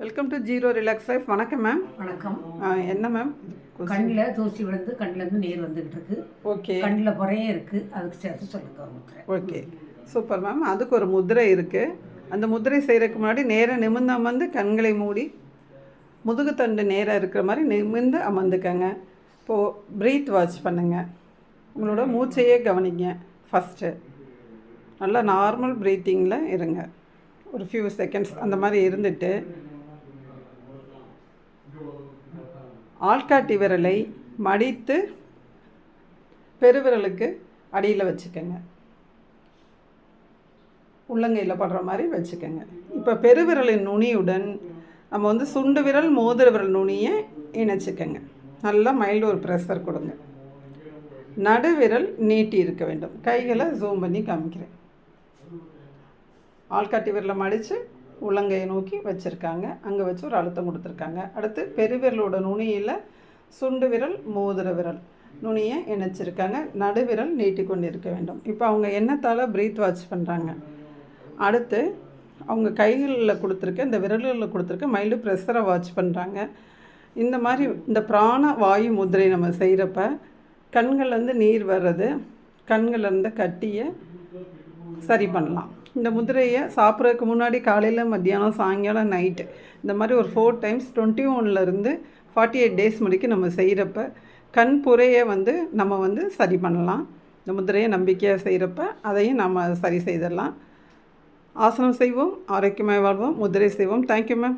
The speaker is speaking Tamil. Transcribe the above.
Welcome to zero relax life வணக்கம் மேம் வணக்கம். என்ன மேம் கண்ணில் தூசி விழுந்து கண்ணுல இருந்து நீர் வந்துகிட்டு இருக்கு ஓகே. கண்ணில் புறையே இருக்கு. அதுக்கு சேர்த்து சொல்லுங்க ஓகே. சூப்பர் மேம் அதுக்கு ஒரு முதிரை இருக்குது அந்த முதிரை செய்கிறதுக்கு முன்னாடி நேராக நிமிர்ந்து அமர்ந்து கண்களை மூடி முதுகுத்தண்டு நேராக இருக்கிற மாதிரி நிமிர்ந்து அமர்ந்துக்கங்க. இப்போது ப்ரீத் வாட்ச் பண்ணுங்கள் உங்களோட மூச்சையே கவனிங்க. ஃபஸ்ட்டு நல்லா நார்மல் ப்ரீத்திங்கில் இருங்க. ஒரு ஃபியூ செகண்ட்ஸ் அந்த மாதிரி இருந்துட்டு ஆள்காட்டி விரலை மடித்து பெருவிரலுக்கு அடியில் வச்சுக்கோங்க. உள்ளங்கையில் படுற மாதிரி வச்சுக்கோங்க. இப்போ பெருவிரலின் நுனியுடன் நம்ம வந்து சுண்டு விரல் மோதிர விரல் நுனியை இணைச்சிக்கோங்க. நல்லா மைல்டு ஒரு ப்ரெஷர் கொடுங்க. நடுவிரல் நீட்டி இருக்க வேண்டும். கைகளை ஜூம் பண்ணி காமிக்கிறேன். ஆள்காட்டி விரலை மடித்து உள்ளங்கையை நோக்கி வச்சுருக்காங்க. அங்கே வச்சு ஒரு அழுத்தம் கொடுத்துருக்காங்க. அடுத்து பெருவிரலோட நுனியில் சுண்டு விரல் மோதிர விரல் நுனியை இணைச்சிருக்காங்க. நடுவிரல் நீட்டி கொண்டு இருக்க வேண்டும். இப்போ அவங்க எண்ணத்தால் ப்ரீத் வாட்ச் பண்ணுறாங்க அடுத்து அவங்க கைகளில் கொடுத்துருக்க இந்த விரல்களில் கொடுத்துருக்க மைல்டு ப்ரெஷரை வாட்ச் பண்ணுறாங்க இந்த மாதிரி இந்த பிராண வாயு முதிரை நம்ம செய்கிறப்ப கண்கள்லேருந்து நீர் வர்றது கண்கள்லேருந்து கட்டியை சரி பண்ணலாம். இந்த முதிரையை சாப்பிட்றதுக்கு முன்னாடி காலையில் மத்தியானம் சாயங்காலம் நைட்டு இந்த மாதிரி ஒரு ஃபோர் டைம்ஸ் டுவெண்ட்டி ஒன்லேருந்து ஃபார்ட்டி எயிட் டேஸ் முடிக்கும் நம்ம செய்கிறப்ப கண் புரையை வந்து நம்ம வந்து சரி பண்ணலாம். இந்த முதிரையை நம்பிக்கையாக செய்கிறப்ப அதையும் நம்ம சரி செய்திடலாம். ஆசனம் செய்வோம் ஆரோக்கியமாக வாழ்வோம் முதிரை செய்வோம். Thank you ma'am